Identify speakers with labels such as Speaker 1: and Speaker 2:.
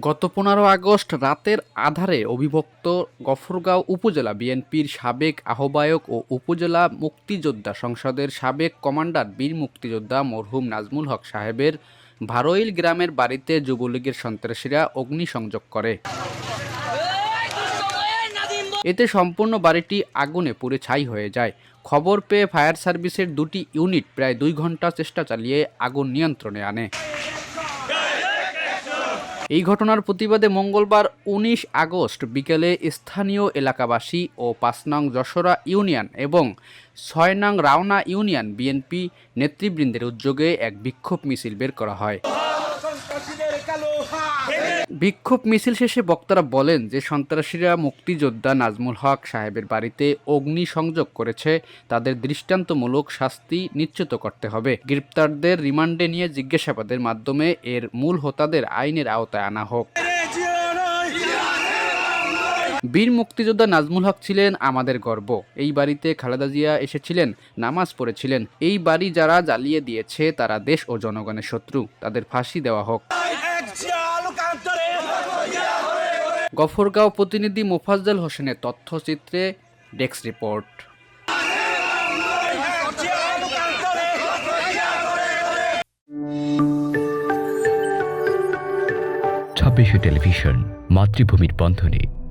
Speaker 1: গত পনেরো আগস্ট রাতের আধারে অবিভক্ত গফরগাঁও উপজেলা বিএনপির সাবেক আহ্বায়ক ও উপজেলা মুক্তিযোদ্ধা সংসদের সাবেক কমান্ডার বীর মুক্তিযোদ্ধা মরহুম নাজমুল হক সাহেবের ভারইল গ্রামের বাড়িতে যুবলীগের সন্ত্রাসীরা অগ্নিসংযোগ করে। এতে সম্পূর্ণ বাড়িটি আগুনে পুড়ে ছাই হয়ে যায়। খবর পেয়ে ফায়ার সার্ভিসের দুটি ইউনিট প্রায় দুই ঘণ্টা চেষ্টা চালিয়ে আগুন নিয়ন্ত্রণে আনে। এই ঘটনার প্রতিবাদে মঙ্গলবার উনিশ আগস্ট বিকেলে স্থানীয় এলাকাবাসী ও পাঁচ যশোরা ইউনিয়ন এবং ছয় রাওনা ইউনিয়ন বিএনপি নেতৃবৃন্দের উদ্যোগে এক বিক্ষোভ মিছিল বের করা হয়। বিক্ষোভ মিছিল শেষে বক্তারা বলেন যে সন্ত্রাসীরা মুক্তিযোদ্ধা নাজমুল হক সাহেবের বাড়িতে অগ্নি সংযোগ করেছে। তাদের দৃষ্টান্তমূলক শাস্তি নিশ্চিত করতে হবে। গ্রেপ্তারদের রিমান্ডে নিয়ে জিজ্ঞাসাবাদের মাধ্যমে এর মূল হোতাদের আইনের আওতায় আনা হোক। বীর মুক্তিযোদ্ধা নাজমুল হক ছিলেন আমাদের গর্ব। এই বাড়িতে খালেদা জিয়া এসেছিলেন, নামাজ পড়েছিলেন। এই বাড়ি যারা জ্বালিয়ে দিয়েছে, তারা দেশ ও জনগণের শত্রু। তাদের ফাঁসি দেওয়া হোক। গফরগাঁও প্রতিনিধি মোফাজ্জল হোসেনের তথ্যচিত্রে ডেস্ক রিপোর্ট।
Speaker 2: ছাব্বিশে টেলিভিশন, মাতৃভূমির বন্ধনে।